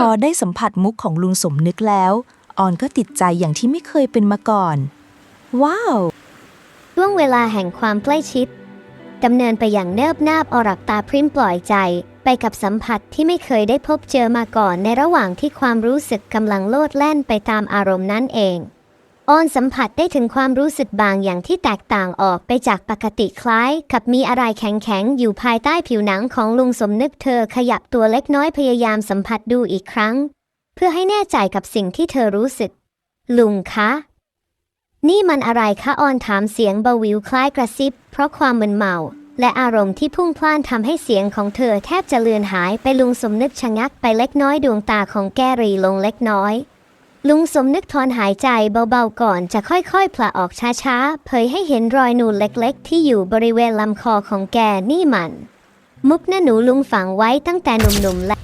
พอได้สัมผัสมุกของลุงสมนึกแล้วออนก็ติดใจอย่างที่ไม่เคยเป็นมาก่อน ว้าว ช่วงเวลาแห่งความใกล้ชิดดำเนินไปอย่างเนิบนาบอรักตาพริ้มปล่อยใจ ไปกับสัมผัสที่ไม่เคยได้พบเจอมาก่อนในระหว่างที่ความรู้สึกกำลังโลดแล่นไปตามอารมณ์นั่นเอง ออนสัมผัสได้ถึงความรู้สึกบางอย่างที่แตกต่างออกไปจากปกติคล้าย กับมีอะไรแข็งๆ อยู่ภายใต้ผิวหนังของลุงสมนึกเธอขยับตัวเล็กน้อยพยายามสัมผัสดูอีกครั้ง เพื่อให้แน่ใจกับสิ่งที่เธอรู้สึก ลุงคะ นี่มันอะไรคะออนถามเสียงเบาวิวคล้ายกระซิบ เพราะความมึนเมา และอารมณ์ที่พุ่งพล่านทำให้เสียงของเธอแทบจะเลือนหายไปลุงสมนึกชะงักไปเล็กน้อยดวงตาของแกรีลงเล็กน้อย ลุงสมนึกถอนหายใจเบาๆก่อนจะค่อยๆผละออกช้าๆ เผยให้เห็นรอยนูนเล็กๆ ที่อยู่บริเวณลำคอของแกนี่มัน มุกหน้าหนูลุงฝังไว้ตั้งแต่หนุ่มๆและ